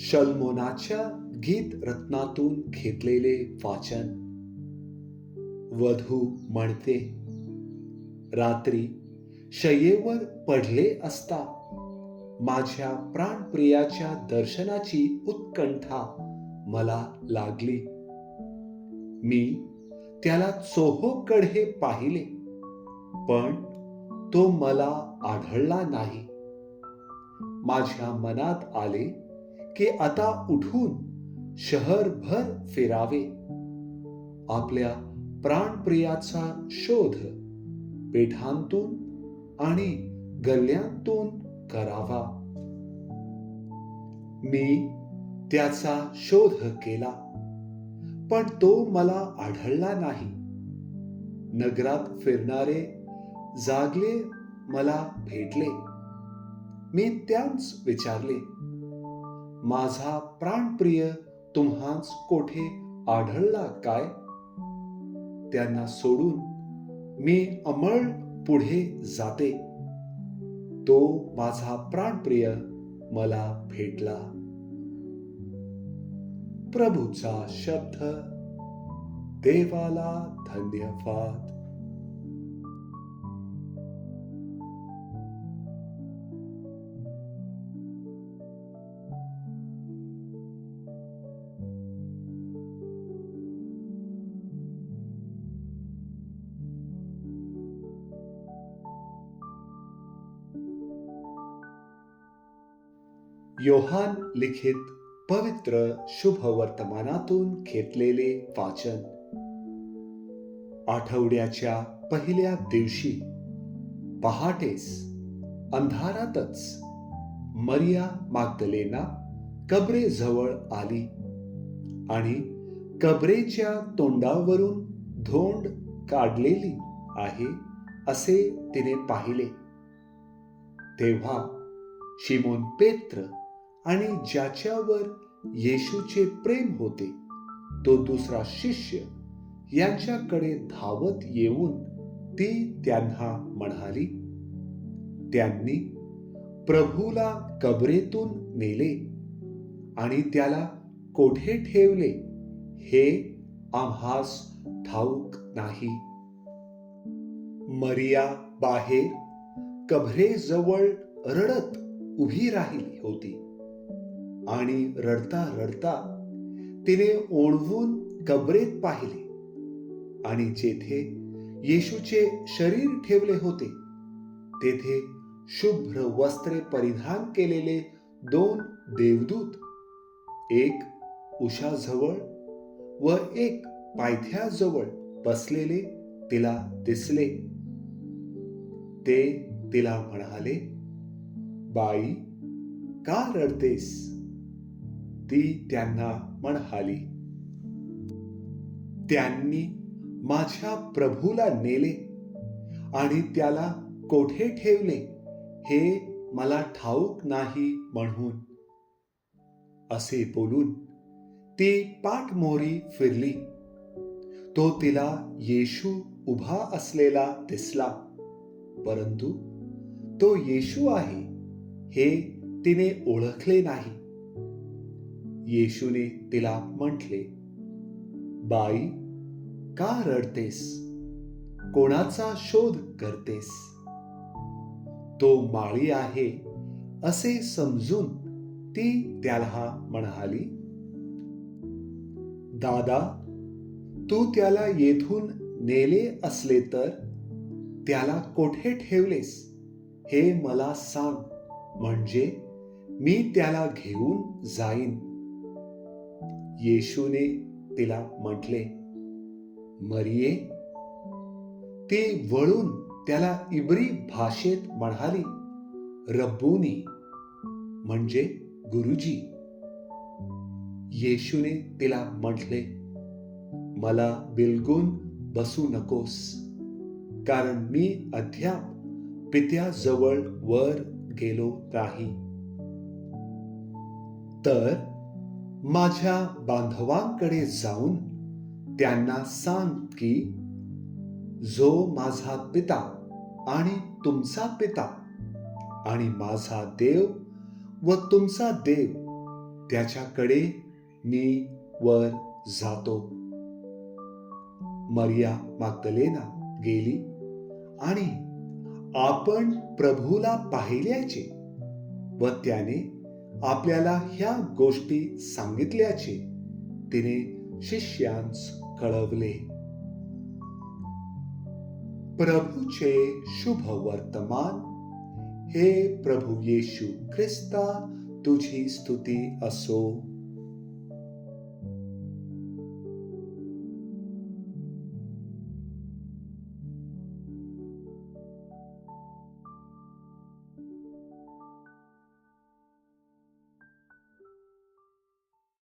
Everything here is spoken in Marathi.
शल्मोनाच्या गीत रत्नातून घेतलेले वाचन. वधू म्हणते रात्री शय्येवर पडले असता माझ्या प्राणप्रियाच्या दर्शनाची उत्कंठा मला लागली. मी त्याला चोहोकडे पाहिले पण तो मला आढळला नाही. माझ्या मनात आले की आता उठून शहरभर फिरावे. आपल्या प्राणप्रियाचा शोध पेठांतून आणि गल्ल्यांतून करावा. मी त्याचा शोध केला पण तो मला आढळला नाही. नगरात फिरणारे जागले मला भेटले. मी त्यांच विचारले माझा प्राणप्रिय तुम्हाच कोठे आढळला काय? त्यांना सोडून मी अमळ पुढे जाते. तो माझा प्राणप्रिय मला भेटला. प्रभूचा शब्द देवाला धन्यवाद. योहान लिखित पवित्र शुभ वर्तमानातून घेतलेले वाचन. आठवड्याच्या पहिल्या दिवशी पहाटेस अंधारातच मरिया मागदलेना कबरेजवळ आली आणि कबरेच्या तोंडावरून धोंड काढलेली आहे असे तिने पाहिले. तेव्हा शिमोन पेत्र आणि ज्याच्यावर येशूचे प्रेम होते तो दुसरा शिष्य यांच्याकडे धावत येऊन ती त्यांना म्हणाली त्यांनी प्रभूला कबरेतून नेले आणि त्याला कोठे ठेवले हे आम्हास ठाऊक नाही. मरिया बाहेर कबरेजवळ रडत उभी राहिली होती. आणि रडता रडता तिने ओढवून कबरेत पाहिले. आणि जेथे येशूचे शरीर ठेवले होते तेथे शुभ्र वस्त्रे परिधान केलेले दोन देवदूत एक उषाजवळ व एक पायथ्याजवळ बसलेले तिला दिसले. ते तिला म्हणाले बाई का रडतेस? ती त्यांना म्हणाली त्यांनी माझ्या प्रभूला नेले आणि त्याला कोठे ठेवले हे मला ठाऊक नाही म्हणून. असे बोलून ती पाठमोरी फिरली. तो तिला येशू उभा असलेला दिसला परंतु तो येशू आहे हे तिने ओळखले नाही. येशूने तिला म्हटले बाई का रडतेस? कोणाचा शोध करतेस? तो माळी आहे असे समजून ती त्याला म्हणाली दादा तू त्याला येथून नेले असले तर त्याला कोठे ठेवलेस? हे मला सांग. म्हणजे मी त्याला घेऊन जाईन. येशूने तिला म्हटले मरिये. ती वळून त्याला इब्री भाषेत म्हणाली रब्बुनी. म्हणजे गुरुजी. येशूने तिला म्हटले मला बिलगून बसू नकोस कारण मी अद्याप पित्याजवळ वर गेलो नाही. तर माझ्या बांधवांकडे जाऊन त्यांना सांग की जो माझा पिता आणि तुमचा पिता आणि माझा देव व तुमचा देव त्याच्याकडे मी वर जातो. मरिया मागदलेना गेली आणि आपण प्रभूला पाहिल्याचे व त्याने आपल्याला ह्या गोष्टी सांगितल्याचे तिने शिष्यांस कळवले. प्रभूचे शुभ वर्तमान हे प्रभू येशू ख्रिस्ता तुझी स्तुती असो.